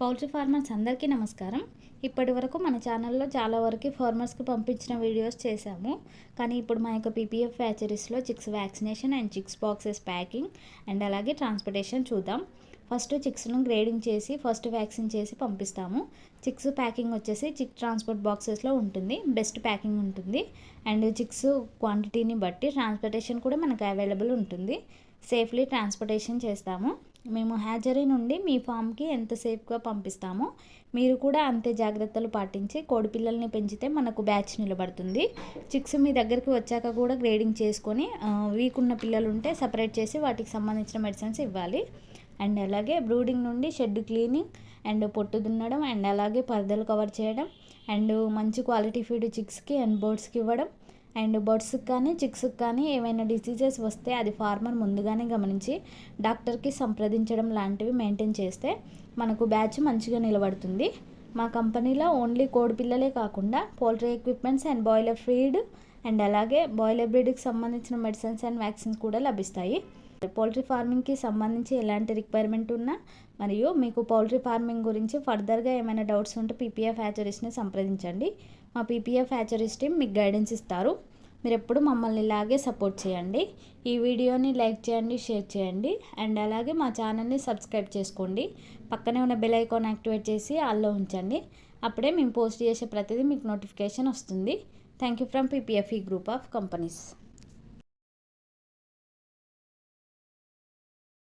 Poultry farmers అందరికీ నమస్కారం. ఇప్పటి వరకు మన ఛానల్లో చాలా వరకు ఫార్మర్స్కి పంపించిన వీడియోస్ చేశాము. కానీ ఇప్పుడు మా యొక్క PPF ఫ్యాచరీస్లో chicks vaccination and chicks boxes packing and అలాగే ట్రాన్స్పోర్టేషన్ చూద్దాం. ఫస్ట్ చిక్స్ను గ్రేడింగ్ చేసి ఫస్ట్ వ్యాక్సిన్ చేసి పంపిస్తాము. చిక్స్ ప్యాకింగ్ వచ్చేసి చిక్ ట్రాన్స్పోర్ట్ బాక్సెస్లో ఉంటుంది. బెస్ట్ ప్యాకింగ్ ఉంటుంది. అండ్ చిక్స్ క్వాంటిటీని బట్టి ట్రాన్స్పోర్టేషన్ కూడా మనకు అవైలబుల్ ఉంటుంది. సేఫ్లీ ట్రాన్స్పోర్టేషన్ చేస్తాము. మేము హ్యాచరీ నుండి మీ ఫామ్కి ఎంత సేఫ్గా పంపిస్తామో మీరు కూడా అంతే జాగ్రత్తలు పాటించి కోడి పిల్లల్ని పెంచితే మనకు బ్యాచ్ నిలబడుతుంది. చిక్స్ మీ దగ్గరికి వచ్చాక కూడా గ్రేడింగ్ చేసుకొని వీక్ ఉన్న పిల్లలు ఉంటే సపరేట్ చేసి వాటికి సంబంధించిన మెడిసిన్స్ ఇవ్వాలి. అండ్ అలాగే బ్రూడింగ్ నుండి షెడ్ క్లీనింగ్ అండ్ పొట్టు దున్నడం అండ్ అలాగే పరదలు కవర్ చేయడం అండ్ మంచి క్వాలిటీ ఫీడ్ చిక్స్కి అండ్ బర్డ్స్కి ఇవ్వడం. అండ్ బర్డ్స్కి కానీ చిక్స్కి కానీ ఏమైనా డిసీజెస్ వస్తే అది ఫార్మర్ ముందుగానే గమనించి డాక్టర్కి సంప్రదించడం లాంటివి మెయింటైన్ చేస్తే మనకు బ్యాచ్ మంచిగా నిలబడుతుంది. మా కంపెనీలో ఓన్లీ కోడి పిల్లలే కాకుండా poultry equipments and boiler feed and అలాగే బాయిలర్ బ్రీడ్కి సంబంధించిన మెడిసిన్స్ అండ్ వ్యాక్సిన్స్ కూడా లభిస్తాయి. పౌల్ట్రీ ఫార్మింగ్కి సంబంధించి ఎలాంటి రిక్వైర్మెంట్ ఉన్నా మరియు మీకు పౌల్ట్రీ ఫార్మింగ్ గురించి ఫర్దర్గా ఏమైనా డౌట్స్ ఉంటే పీపీఎఫ్ హ్యాచరీస్ని సంప్రదించండి. మా పీపీఎఫ్ హ్యాచరీస్ టీం మీకు గైడెన్స్ ఇస్తారు. మీరు ఎప్పుడు మమ్మల్ని ఇలాగే సపోర్ట్ చేయండి. ఈ వీడియోని లైక్ చేయండి షేర్ చేయండి అండ్ అలాగే మా ఛానల్ని సబ్స్క్రైబ్ చేసుకోండి. పక్కనే ఉన్న బెల్ ఐకాన్ యాక్టివేట్ చేసి ఆల్లో ఉంచండి. అప్పుడే మేము పోస్ట్ చేసే ప్రతిదీ మీకు నోటిఫికేషన్ వస్తుంది. Thank you from PPFE group of companies